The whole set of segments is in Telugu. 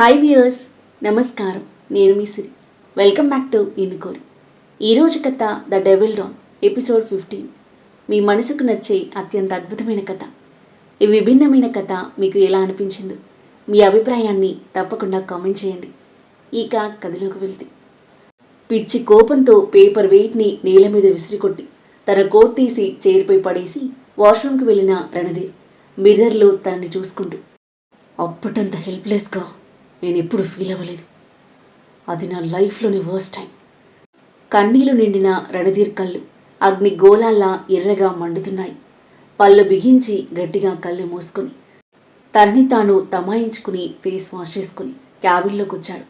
హాయ్ వ్యూయర్స్ నమస్కారం. నేను మీ సిరి. వెల్కమ్ బ్యాక్ టు ఇన్నుకోరి ఈరోజు కథ the devil don episode fifteen. మీ మనసుకు నచ్చే అత్యంత అద్భుతమైన కథ. ఈ విభిన్నమైన కథ మీకు ఎలా అనిపించిందో మీ అభిప్రాయాన్ని తప్పకుండా కామెంట్ చేయండి. ఇక కథలోకి వెళ్తే. పిచ్చి కోపంతో పేపర్ వెయిట్ని నేల మీద విసిరికొట్టి తన కోట్ తీసి చైర్పై పడేసి వాష్రూమ్కి వెళ్ళిన రణధీర్ మిర్రర్లో తనని చూసుకుంటూ అప్పటంత హెల్ప్లెస్గా నేను ఎప్పుడు ఫీల్ అవ్వలేదు. అది నా లైఫ్లోని వర్స్ట్ టైం కన్నీలు నిండిన రణధీర్ కళ్ళు అగ్ని గోళాల్లా ఎర్రగా మండుతున్నాయి. పళ్ళు బిగించి గట్టిగా కళ్ళు మూసుకొని తనని తాను తమాయించుకుని ఫేస్ వాష్ చేసుకుని క్యాబిన్లోకి వచ్చాడు.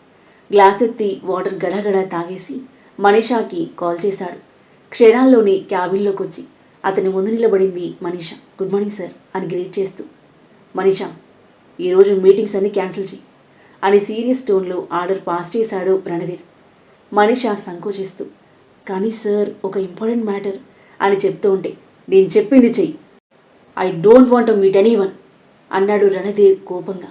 గ్లాస్ ఎత్తి వాటర్ గడగడ తాగేసి మనీషాకి కాల్ చేశాడు. క్షణాల్లోనే క్యాబిన్లోకి వచ్చి అతని ముందు నిలబడింది మనీషా. గుడ్ మార్నింగ్ సార్ అని గ్రీట్ చేస్తూ మనీషా ఈరోజు మీటింగ్స్ అన్నీ క్యాన్సిల్ చేయి. అని సీరియస్ టోన్లో ఆర్డర్ పాస్ చేశాడు రణధీర్. మనిష సంకోచిస్తూ కానీ సార్ ఒక ఇంపార్టెంట్ మ్యాటర్ అని చెప్తూ ఉంటే నేను చెప్పింది చెయ్యి. I don't want meet anyone అన్నాడు రణధీర్ కోపంగా.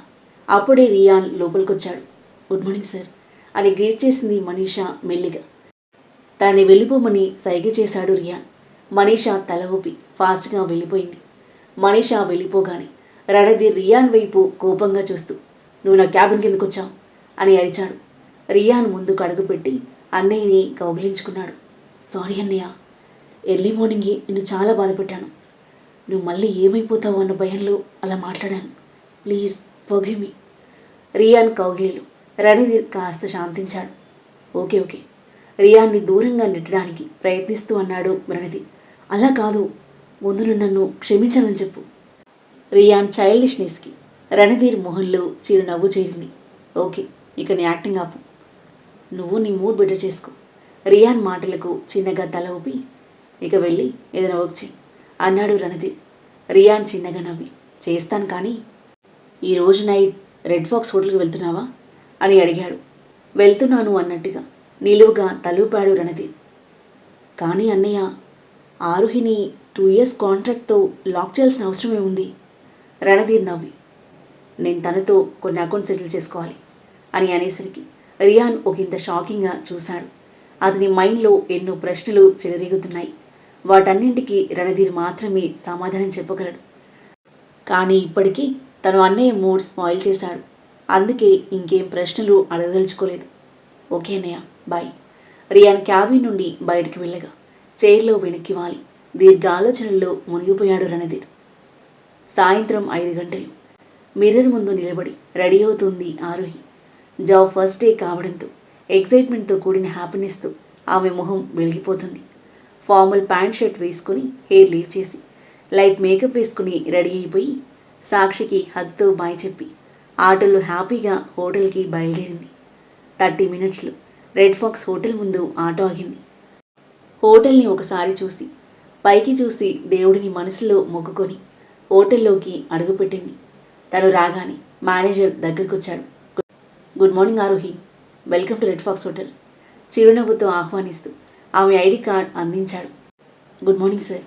అప్పుడే రియాన్ లోపలికొచ్చాడు. గుడ్ మార్నింగ్ సార్ అని గ్రీట్ చేసింది మనీషా మెల్లిగా. తనని వెళ్ళిపోమని సైగ చేశాడు రియాన్. మనీషా తల ఊపి ఫాస్ట్గా వెళ్ళిపోయింది. మనీషా వెళ్ళిపోగానే రణధీర్ రియాన్ వైపు కోపంగా చూస్తూ నువ్వు నా క్యాబిన్ కిందకు వచ్చావు అని అరిచాడు. రియాన్ ముందుకు అడుగుపెట్టి అన్నయ్యని కౌగిలించుకున్నాడు. సారీ అన్నయ్య ఎర్లీ మార్నింగ్ నిన్ను చాలా బాధపెట్టాను. నువ్వు మళ్ళీ ఏమైపోతావు అన్న భయంలో అలా మాట్లాడాను. ప్లీజ్ పొగిమి రియాన్ కౌగిలిలు రణధీర్ కాస్త శాంతించాడు. Okay okay. రియాన్ని దూరంగా నెట్టడానికి ప్రయత్నిస్తూ అన్నాడు రణధీర్ అలా కాదు ముందు నన్ను క్షమించాలని చెప్పు. రియాన్ చైల్డిష్నెస్కి రణధీర్ మొహంలో చిరునవ్వు చేరింది. ఓకే ఇక నీ యాక్టింగ్ ఆపు. నువ్వు నీ మూడ్ బెటర్ చేసుకో. రియాన్ మాటలకు చిన్నగా తల ఊపి ఇక వెళ్ళి ఏదైనా వర్క్ చేయి. అన్నాడు రణధీర్. రియాన్ చిన్నగా నవ్వి చేస్తాను కానీ ఈరోజు నైట్ రెడ్ ఫాక్స్ హోటల్కి వెళ్తున్నావా అని అడిగాడు. వెళ్తున్నాను అన్నట్టుగా నిలువుగా తలూపాడు రణధీర్. కానీ అన్నయ్య ఆరుహిని టూ ఇయర్స్ కాంట్రాక్ట్తో లాక్ చేయాల్సిన అవసరమే ఉంది. రణధీర్ నవ్వి నేను తనతో కొన్ని అకౌంట్ సెటిల్ చేసుకోవాలి అని అనేసరికి రియాన్ ఒకంత షాకింగ్గా చూశాడు. అతని మైండ్లో ఎన్నో ప్రశ్నలు చెలరేగుతున్నాయి. వాటన్నింటికి రణధీర్ మాత్రమే సమాధానం చెప్పగలడు. కానీ ఇప్పటికీ తను అన్నయ్య మూడ్ స్పాయిల్ చేశాడు. అందుకే ఇంకేం ప్రశ్నలు అడగదలుచుకోలేదు. ఓకే అన్నయ్య బాయ్. రియాన్ క్యాబిన్ నుండి బయటికి వెళ్ళగా చైర్లో వెనక్కి వాలి. దీర్ఘ ఆలోచనల్లో మునిగిపోయాడు రణధీర్. సాయంత్రం ఐదు గంటలు. మిర్రర్ ముందు నిలబడి రెడీ అవుతుంది ఆరోహి. జాబ్ ఫస్ట్ డే కావడంతో ఎక్సైట్మెంట్తో కూడిన హ్యాపీనెస్తో ఆమె మొహం వెలిగిపోతుంది. ఫార్మల్ ప్యాంట్ షర్ట్ వేసుకుని హెయిర్ లీవ్ చేసి లైట్ మేకప్ వేసుకుని రెడీ అయిపోయి సాక్షికి హగ్తో బాయ్ చెప్పి ఆటోలో హ్యాపీగా హోటల్కి బయలుదేరింది. థర్టీ మినిట్స్లో రెడ్ ఫాక్స్ హోటల్ ముందు ఆటో ఆగింది. హోటల్ని ఒకసారి చూసి పైకి చూసి దేవుడిని మనసులో మొక్కుకొని హోటల్లోకి అడుగుపెట్టింది. తను రాగానే మేనేజర్ దగ్గరికి వచ్చాడు good morning Arohi. Welcome to red fox hotel. చిరునవ్వుతో ఆహ్వానిస్తూ ఆమె ఐడి కార్డ్ అందించాడు. Good morning sir.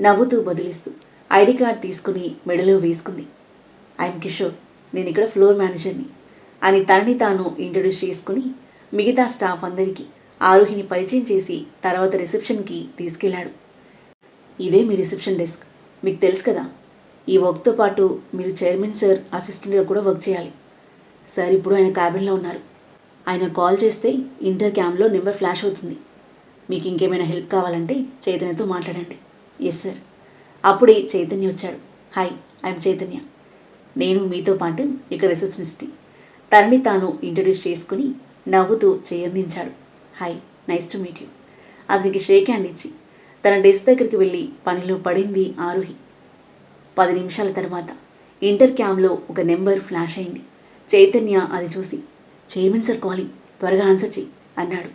నవ్వుతూ బదిలిస్తూ ఐడి కార్డ్ తీసుకుని మెడలో వేసుకుంది. ఐఎమ్ కిషోర్. నేను ఇక్కడ ఫ్లోర్ మేనేజర్ని. అని తనని తాను ఇంట్రడ్యూస్ చేసుకుని మిగతా స్టాఫ్ అందరికీ ఆరోహిని పరిచయం చేసి తర్వాత రిసెప్షన్కి తీసుకెళ్ళాడు. ఇదే మీ రిసెప్షన్ డెస్క్. మీకు తెలుసు కదా ఈ వర్క్తో పాటు మీరు చైర్మన్ సార్ అసిస్టెంట్గా కూడా వర్క్ చేయాలి. సార్ ఇప్పుడు ఆయన క్యాబిన్లో ఉన్నారు. ఆయన కాల్ చేస్తే ఇంటర్ క్యామ్లో నెంబర్ ఫ్లాష్ అవుతుంది. మీకు ఇంకేమైనా హెల్ప్ కావాలంటే చైతన్యతో మాట్లాడండి. ఎస్ సార్ అప్పుడే చైతన్య వచ్చాడు. Hi I'm Chaitanya. నేను మీతో పాటు ఇక్కడ రిసెప్షనిస్ట్ని. తనని తాను ఇంట్రడ్యూస్ చేసుకుని నవ్వుతూ చేయందించాడు hi nice to meet you అతనికి షేక్ హ్యాండ్ ఇచ్చి తన డెస్క్ దగ్గరికి వెళ్ళి పనిలో పడింది ఆరుహి. పది నిమిషాల తర్వాత ఇంటర్ క్యామ్లో ఒక నెంబర్ ఫ్లాష్ అయింది. చైతన్య అది చూసి చైర్మన్ సార్ కాలింగ్ త్వరగా ఆన్సర్ చెయ్యి అన్నాడు.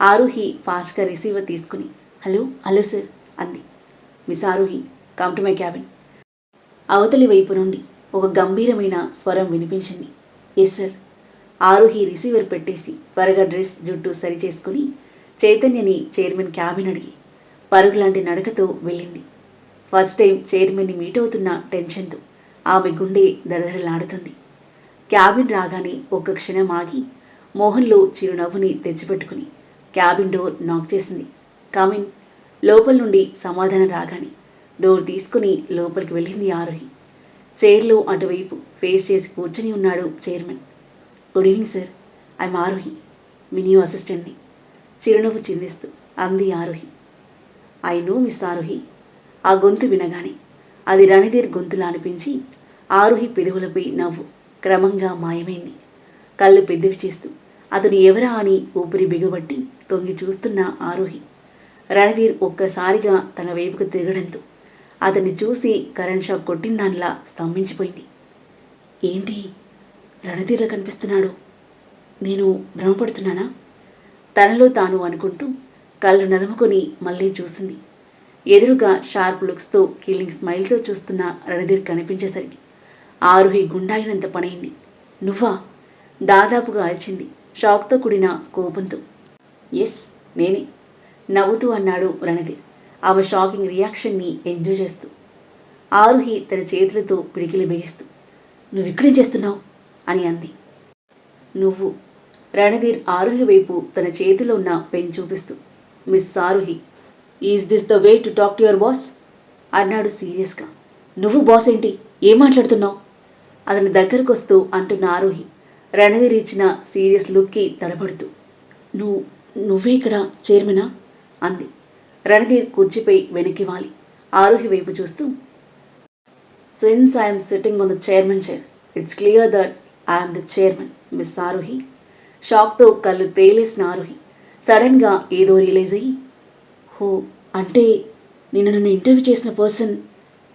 ఆరుహి ఫాస్ట్గా రిసీవర్ తీసుకుని హలో హలో సార్ అంది. Miss Aruhi come to my cabin. అవతలి వైపు నుండి ఒక గంభీరమైన స్వరం వినిపించింది. Yes sir. ఆరుహి రిసీవర్ పెట్టేసి త్వరగా డ్రెస్ జుట్టు సరిచేసుకుని చైతన్యని చైర్మన్ క్యాబిన్ అడిగి పరుగులాంటి నడకతో వెళ్ళింది. ఫస్ట్ టైం చైర్మన్ని మీట్ అవుతున్న టెన్షన్తో ఆమె గుండె దడదడలాడుతుంది క్యాబిన్ రాగానే ఒక్క క్షణం ఆగి మోహన్లో చిరునవ్వుని తెచ్చిపెట్టుకుని క్యాబిన్ డోర్ నాక్ చేసింది. కమిన్ లోపల నుండి సమాధానం రాగానే డోర్ తీసుకుని లోపలికి వెళ్ళింది ఆరోహి. చైర్లో అటువైపు ఫేస్ చేసి కూర్చొని ఉన్నాడు chairman. Good evening sir. I'm Arohi me new అసిస్టెంట్ని. చిరునవ్వు చిందిస్తూ అంది Arohi. I know miss Arohi ఆ గొంతు వినగానే అది రణధీర్ గొంతులా అనిపించి ఆరోహి పెదవులపై నవ్వు క్రమంగా మాయమైంది. కళ్ళు పెద్దవి చేస్తూ అతను ఎవరా అని ఊపిరి బిగబట్టి తొంగి చూస్తున్న ఆరోహి. రణధీర్ ఒక్కసారిగా తన వైపుకు తిరగడంతో అతన్ని చూసి కరెంట్ షాక్ కొట్టిన దానిలా స్తంభించిపోయింది. ఏంటి? రణధీర్లా కనిపిస్తున్నాడు? నేను భ్రమపడుతున్నానా? తనలో తాను అనుకుంటూ కళ్ళు నలుముకొని మళ్ళీ చూసింది ఎదురుగా షార్ప్ లుక్స్తో కిల్లింగ్ స్మైల్తో చూస్తున్న రణధీర్ కనిపించేసరికి ఆరుహి గుండాయినంత పనైంది. నువ్వా? దాదాపుగా అరిచింది. షాక్తో కూడిన కోపంతో. ఎస్ నేనే. నవ్వుతూ అన్నాడు రణధీర్. ఆమె షాకింగ్ రియాక్షన్ని ఎంజాయ్ చేస్తూ. ఆరుహి తన చేతులతో పిడికిలి బిగిస్తూ. నువ్వు ఇక్కడేం చేస్తున్నావు? అని అంది. నువ్వు. రణధీర్ ఆరుహి వైపు తన చేతిలో ఉన్న పెన్ చూపిస్తూ. Miss Aruhi is this the way to talk to your boss అన్నాడు సీరియస్గా. నువ్వు బాస్ ఏంటి? ఏం మాట్లాడుతున్నావు? అతని దగ్గరకు వస్తూ అంటున్న ఆరోహి రణధీర్ ఇచ్చిన సీరియస్ లుక్కి తడబడుతూ నువ్వు నువ్వే ఇక్కడ చైర్మనా? అంది. రణధీర్ కుర్చీపై వెనక్కి వాలి. ఆరోహి వైపు చూస్తూ since I'm sitting on the chairman chair it's clear that I'm the chairman miss Arohi షాక్తో కళ్ళు తేలేసిన ఆరోహి సడన్గా ఏదో రియలైజ్ అయ్యి హో అంటే నిన్న నన్ను ఇంటర్వ్యూ చేసిన పర్సన్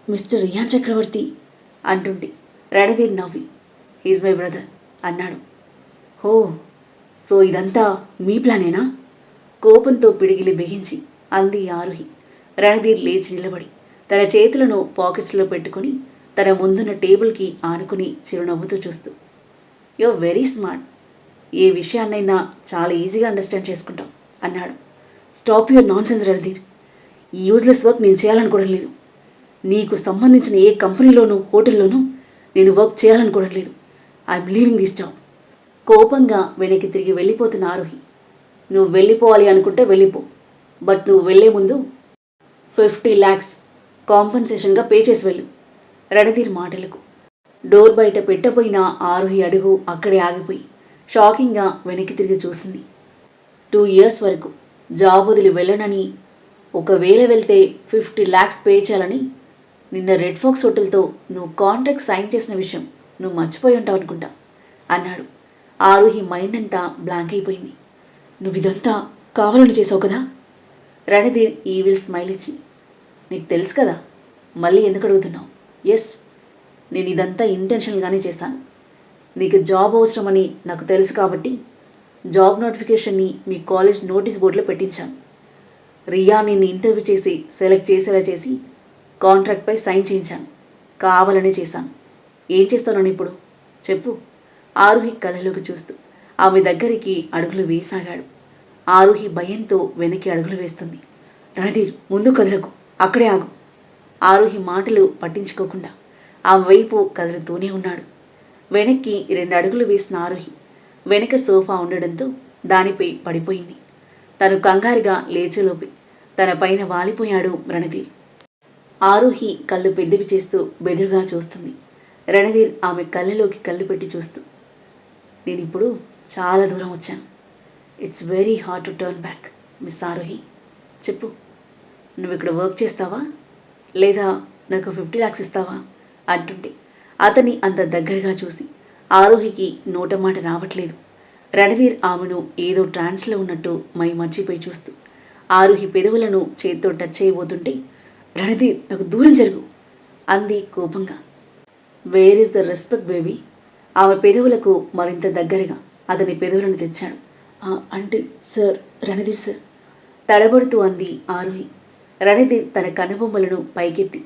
మిస్టర్ రియాన్ చక్రవర్తి అంటుండి రణధీర్ నవ్వి. హీజ్ మై బ్రదర్ అన్నాడు. హో సో ఇదంతా మీ ప్లానేనా? కోపంతో పిడిగిలి బిగించి అంది ఆరుహి. రణధీర్ లేచి నిలబడి తన చేతులను పాకెట్స్లో పెట్టుకుని తన ముందున్న టేబుల్కి ఆనుకుని చిరునవ్వుతూ చూస్తూ యు వెరీ స్మార్ట్ ఏ విషయాన్నైనా చాలా ఈజీగా అండర్స్టాండ్ చేసుకుంటాం అన్నాడు. Stop your nonsense Randhir ఈ యూజ్లెస్ వర్క్ నేను చేయాలనుకోవడం లేదు. నీకు సంబంధించిన ఏ కంపెనీలోనూ హోటల్లోనూ నేను వర్క్ చేయాలనుకోవడం లేదు. ఐఎమ్ లీవింగ్ దిస్ జాబ్ కోపంగా వెనక్కి తిరిగి వెళ్ళిపోతున్న ఆరోహి నువ్వు వెళ్ళిపోవాలి అనుకుంటే వెళ్ళిపో బట్ నువ్వు వెళ్ళే ముందు ఫిఫ్టీ ల్యాక్స్ కాంపన్సేషన్గా పే చేసి వెళ్ళు రణధీర్ మాటలకు. డోర్ బయట పెట్టబోయిన ఆరోహి అడుగు అక్కడే ఆగిపోయి షాకింగ్గా వెనక్కి తిరిగి చూసింది. టూ ఇయర్స్ వరకు జాబ్ వదిలి వెళ్ళనని ఒకవేళ వెళ్తే ఫిఫ్టీ ల్యాక్స్ పే చేయాలని నిన్న రెడ్ ఫాక్స్ హోటల్తో నువ్వు కాంట్రాక్ట్ సైన్ చేసిన విషయం నువ్వు మర్చిపోయి ఉంటావు అనుకుంటా అన్నాడు. ఆరుహి మైండ్ అంతా బ్లాంక్ అయిపోయింది. నువ్వు ఇదంతా కావాలని చేసావు కదా? రణధీర్ ఈవిల్ స్మైల్ ఇచ్చి నీకు తెలుసు కదా మళ్ళీ ఎందుకు అడుగుతున్నావు? ఎస్ నేను ఇదంతా ఇంటెన్షన్గానే చేశాను. నీకు జాబ్ అవసరమని నాకు తెలుసు కాబట్టి జాబ్ నోటిఫికేషన్ని మీ కాలేజ్ నోటీస్ బోర్డులో పెట్టించాను రియా నిన్ను ఇంటర్వ్యూ చేసి సెలెక్ట్ చేసేలా చేసి కాంట్రాక్ట్పై సైన్ చేయించాను కావాలనే చేశాను ఏం చేస్తాను ఇప్పుడు? చెప్పు. ఆరుహి కళ్ళలోకి చూస్తూ ఆమె దగ్గరికి అడుగులు వేసాగాడు ఆరుహి భయంతో వెనక్కి అడుగులు వేస్తుంది. రణధీర్ ముందు కదలకు అక్కడే ఆగు. ఆరుహి మాటలు పట్టించుకోకుండా ఆమె వైపు కదులుతూనే ఉన్నాడు. వెనక్కి రెండు అడుగులు వేసిన ఆరుహి వెనక సోఫా ఉండడంతో దానిపై పడిపోయింది. తను కంగారుగా లేచలోపి తన పైన వాలిపోయాడు రణధీర్. ఆరోహి కళ్ళు పెద్దవి చేస్తూ బెదురుగా చూస్తుంది. రణధీర్ ఆమె కళ్ళలోకి కళ్ళు పెట్టి చూస్తూ నేను ఇప్పుడు చాలా దూరం వచ్చాను. It's very hard to turn back miss Arohi. చెప్పు. నువ్వు ఇక్కడ వర్క్ చేస్తావా? లేదా నాకు ఫిఫ్టీ ల్యాక్స్ ఇస్తావా? అంటుంటే అతని అంత దగ్గరగా చూసి ఆరోహికి నోట మాట రావట్లేదు. రణవీర్ ఆమెను ఏదో ట్రాన్స్లో ఉన్నట్టు మై మర్చిపోయి చూస్తూ ఆరుహి పెదవులను చేత్తో టచ్ చేయబోతుంటే రణధీర్ నాకు దూరం జరుగు అంది కోపంగా. Where is the respect baby ఆమె పెదవులకు మరింత దగ్గరగా అతని పెదవులను తెచ్చాడు. అంటే సార్ రణధీర్ సార్ తడబడుతూ అంది ఆరుహి. రణధీర్ తన కనుబొమ్మలను పైకెత్తి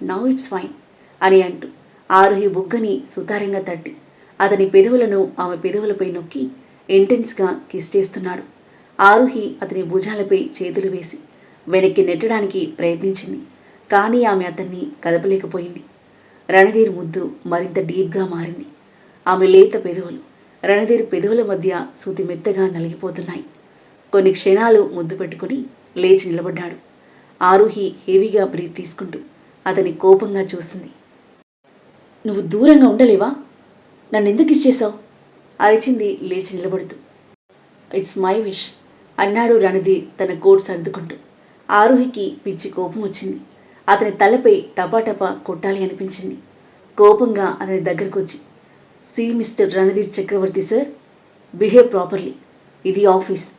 నౌ ఇట్స్ ఫైన్ అని అంటూ ఆరుహి బుగ్గని సుతారంగా తట్టి అతని పెదవులను ఆమె పెదవులపై నొక్కి ఇంటెన్స్గా కిస్ చేస్తున్నాడు. ఆరుహి అతని భుజాలపై చేతులు వేసి వెనక్కి నెట్టడానికి ప్రయత్నించింది. కానీ ఆమె అతన్ని కదపలేకపోయింది. రణధీర్ ముద్దు మరింత డీప్గా మారింది. ఆమె లేత పెదవులు రణధీర్ పెదవుల మధ్య సూతి మెత్తగా నలిగిపోతున్నాయి. కొన్ని క్షణాలు ముద్దు పెట్టుకుని లేచి నిలబడ్డాడు. ఆరుహి హెవీగా బ్రీత్ తీసుకుంటూ అతని కోపంగా చూసింది. నువ్వు దూరంగా ఉండలేవా? నన్ను ఎందుకు ఇచ్చేశావు అరిచింది లేచి నిలబడుతూ. ఇట్స్ మై విష్ అన్నాడు రణది తన కోట్ సర్దుకుంటూ. ఆరుహికి పిచ్చి కోపం వచ్చింది. అతని తలపై టపాటపా కొట్టాలి అనిపించింది. కోపంగా అతని దగ్గరకు వచ్చి see mister Randhir Chakravarthy sir behave properly ఇది ఆఫీస్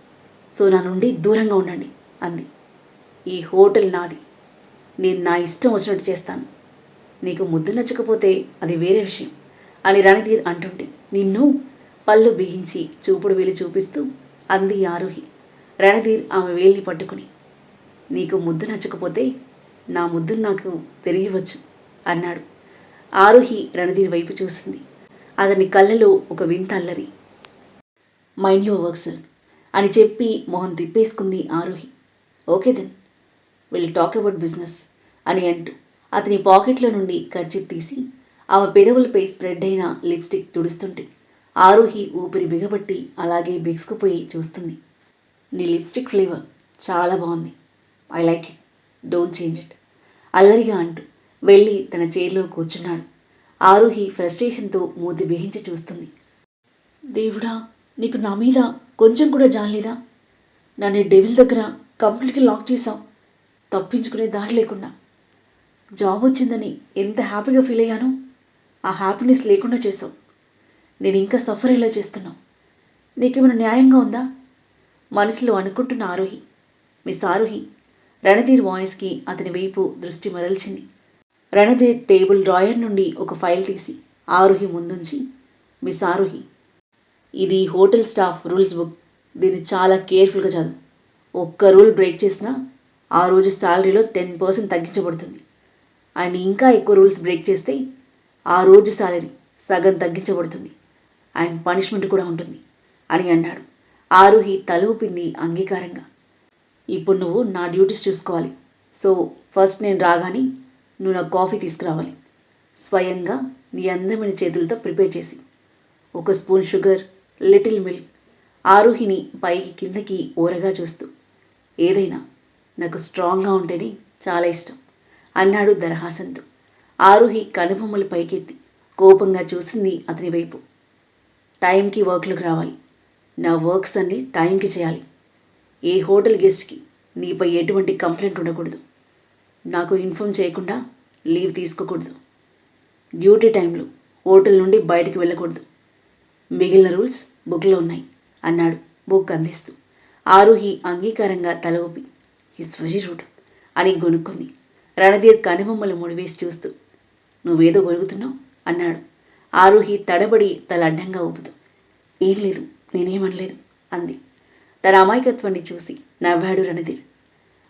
సో నా నుండి దూరంగా ఉండండి అంది. ఈ హోటల్ నాది. నేను నా ఇష్టం వచ్చినట్టు చేస్తాను. నీకు ముద్దు నచ్చకపోతే అది వేరే విషయం. అని రణధీర్ అంటుంటే నిన్ను పళ్ళు బిగించి చూపుడు వేలి చూపిస్తూ అంది ఆరోహి. రణధీర్ ఆమె వేలిని పట్టుకుని నీకు ముద్దు నచ్చకపోతే నా ముద్దు నాకు తిరిగివచ్చు అన్నాడు. ఆరుహి రణధీర్ వైపు చూసింది. అతని కళ్ళలో ఒక వింత అల్లరి. మైండ్ యువర్ వర్క్ సార్ అని చెప్పి మొహం తిప్పేసుకుంది Aruhi. Okay then will talk about business అని అంటూ అతని పాకెట్లో నుండి ఖర్చు తీసి ఆమె పెదవులపై స్ప్రెడ్ అయిన లిప్స్టిక్ తుడుస్తుంటే ఆరోహి ఊపిరి బిగబట్టి అలాగే బిగుసుకుపోయి చూస్తుంది. నీ లిప్స్టిక్ ఫ్లేవర్ చాలా బాగుంది. I like it. Don't change it. అల్లరిగా అంటూ వెళ్ళి తన చైర్లో కూర్చున్నాడు. ఆరోహి ఫ్రస్ట్రేషన్తో మూతి బిగించి చూస్తుంది. దేవుడా నీకు నా మీద కొంచెం కూడా జానలేదా నన్ను డెవిల్ దగ్గర కంప్లీట్గా లాక్ చేశావు. తప్పించుకునే దారి లేకుండా. జాబ్ వచ్చిందని ఎంత హ్యాపీగా ఫీల్ అయ్యానో ఆ హ్యాపీనెస్ లేకుండా చేసావు నేను ఇంకా సఫర్ అయ్యేలా చేస్తున్నావు. నీకేమైనా న్యాయంగా ఉందా? మనసులో అనుకుంటున్న ఆరోహి మిస్ ఆరోహి రణధీర్ వాయిస్కి అతని వైపు దృష్టి మరల్చింది. రణధీర్ టేబుల్ డ్రాయర్ నుండి ఒక ఫైల్ తీసి ఆరోహి ముందుంచి మిస్ ఆరోహి ఇది హోటల్ స్టాఫ్ రూల్స్ బుక్. దీన్ని చాలా కేర్ఫుల్గా చదువు. ఒక్క రూల్ బ్రేక్ చేసినా ఆ రోజు శాలరీలో టెన్ పర్సెంట్ తగ్గించబడుతుంది. అండ్ ఇంకా ఎక్కువ రూల్స్ బ్రేక్ చేస్తే ఆ రోజు శాలరీ సగం తగ్గించబడుతుంది. అండ్ పనిష్మెంట్ కూడా ఉంటుంది అని అన్నాడు. ఆరుహి తలూపింది అంగీకారంగా. ఇప్పుడు నువ్వు నా డ్యూటీస్ చూసుకోవాలి. సో ఫస్ట్ నేను రాగానే నువ్వు నాకు కాఫీ తీసుకురావాలి. స్వయంగా నీ అందమైన చేతులతో ప్రిపేర్ చేసి. ఒక స్పూన్ షుగర్ లిటిల్ మిల్క్ ఆరుహిని పైకి కిందకి ఊరగా చూస్తూ. ఏదైనా నాకు స్ట్రాంగ్గా ఉంటేనే చాలా ఇష్టం. అన్నాడు దరహాసంతో ఆరుహి కనుబొమ్మలు పైకెత్తి కోపంగా చూసింది అతని వైపు. టైంకి వర్క్లకు రావాలి. నా వర్క్స్ అన్ని టైంకి చేయాలి. ఏ హోటల్ గెస్ట్కి నీపై ఎటువంటి కంప్లైంట్ ఉండకూడదు. నాకు ఇన్ఫామ్ చేయకుండా లీవ్ తీసుకోకూడదు. డ్యూటీ టైంలో హోటల్ నుండి బయటికి వెళ్ళకూడదు. మిగిలిన రూల్స్ బుక్లో ఉన్నాయి అన్నాడు బుక్ అందిస్తూ. ఆరుహి అంగీకారంగా తల ఊపి ఇస్ వెరీ రూట్ అని గొనుక్కుంది. రణధీర్ కనుబొమ్మలు ముడివేసి చూస్తూ నువ్వేదో గొరుగుతున్నావు? అన్నాడు. ఆరుహి తడబడి తల అడ్డంగా ఊపుతూ ఏం లేదు నేనేమనలేదు అంది. తన అమాయకత్వాన్ని చూసి నవ్వాడు రణధీర్.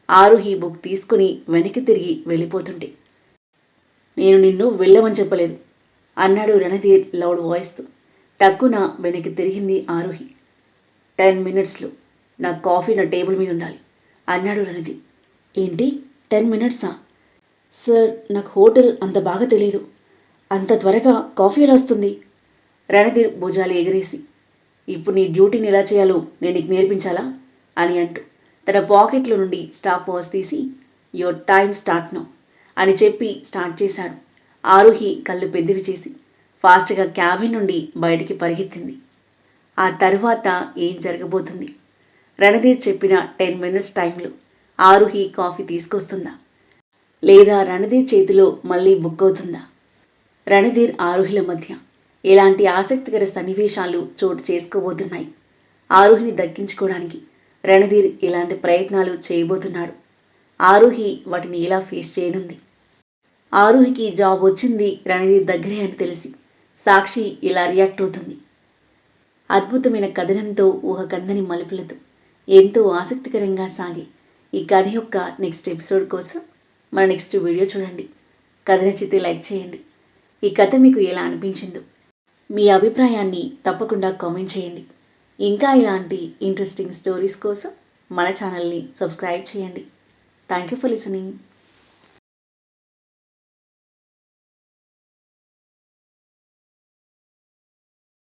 ఆరుహి బుక్ తీసుకుని వెనక్కి తిరిగి వెళ్ళిపోతుంటే నేను నిన్ను వెళ్ళమని చెప్పలేదు అన్నాడు రణధీర్ లౌడ్ వాయిస్తో టక్కున వెనక్కి తిరిగింది ఆరుహి. టెన్ మినిట్స్లో నా కాఫీ నా టేబుల్ మీద ఉండాలి అన్నాడు రణధీర్. ఏంటి? టెన్ మినిట్సా? సార్ నాకు హోటల్ అంత బాగా తెలియదు అంత త్వరగా కాఫీ ఎలా వస్తుంది? రణధీర్ భుజాలు ఎగిరేసి ఇప్పుడు నీ డ్యూటీని ఎలా చేయాలో నేను నీకు నేర్పించాలా? అని అంటూ తన పాకెట్లో నుండి స్టాప్ వాచ్ తీసి యువర్ టైం స్టార్ట్ నో అని చెప్పి స్టార్ట్ చేశాడు. ఆరుహి కళ్ళు పెద్దవి చేసి ఫాస్ట్గా క్యాబిన్ నుండి బయటికి పరిగెత్తింది. ఆ తర్వాత ఏం జరగబోతుంది? రణధీర్ చెప్పిన టెన్ మినిట్స్ టైంలో ఆరుహి కాఫీ తీసుకొస్తుందా? లేదా రణధీర్ చేతిలో మళ్ళీ బుక్ అవుతుందా? రణధీర్ ఆరోహిల మధ్య ఇలాంటి ఆసక్తికర సన్నివేశాలు చోటు చేసుకోబోతున్నాయి? ఆరోహిని దక్కించుకోవడానికి రణధీర్ ఇలాంటి ప్రయత్నాలు చేయబోతున్నాడు? ఆరోహి వాటిని ఎలా ఫేస్ చేయనుంది? ఆరోహికి జాబ్ వచ్చింది రణధీర్ దగ్గరే అని తెలిసి సాక్షి ఇలా రియాక్ట్ అవుతుంది. అద్భుతమైన కథనంతో ఊహ కందని మలుపులతో ఎంతో ఆసక్తికరంగా సాగి ఈ కథ యొక్క నెక్స్ట్ ఎపిసోడ్ కోసం మన నెక్స్ట్ వీడియో చూడండి. కథ నచ్చితే లైక్ చేయండి. ఈ కథ మీకు ఎలా అనిపించిందో మీ అభిప్రాయాన్ని తప్పకుండా కామెంట్ చేయండి. ఇంకా ఇలాంటి ఇంట్రెస్టింగ్ స్టోరీస్ కోసం మన ఛానల్ని సబ్స్క్రైబ్ చేయండి. Thank you for listening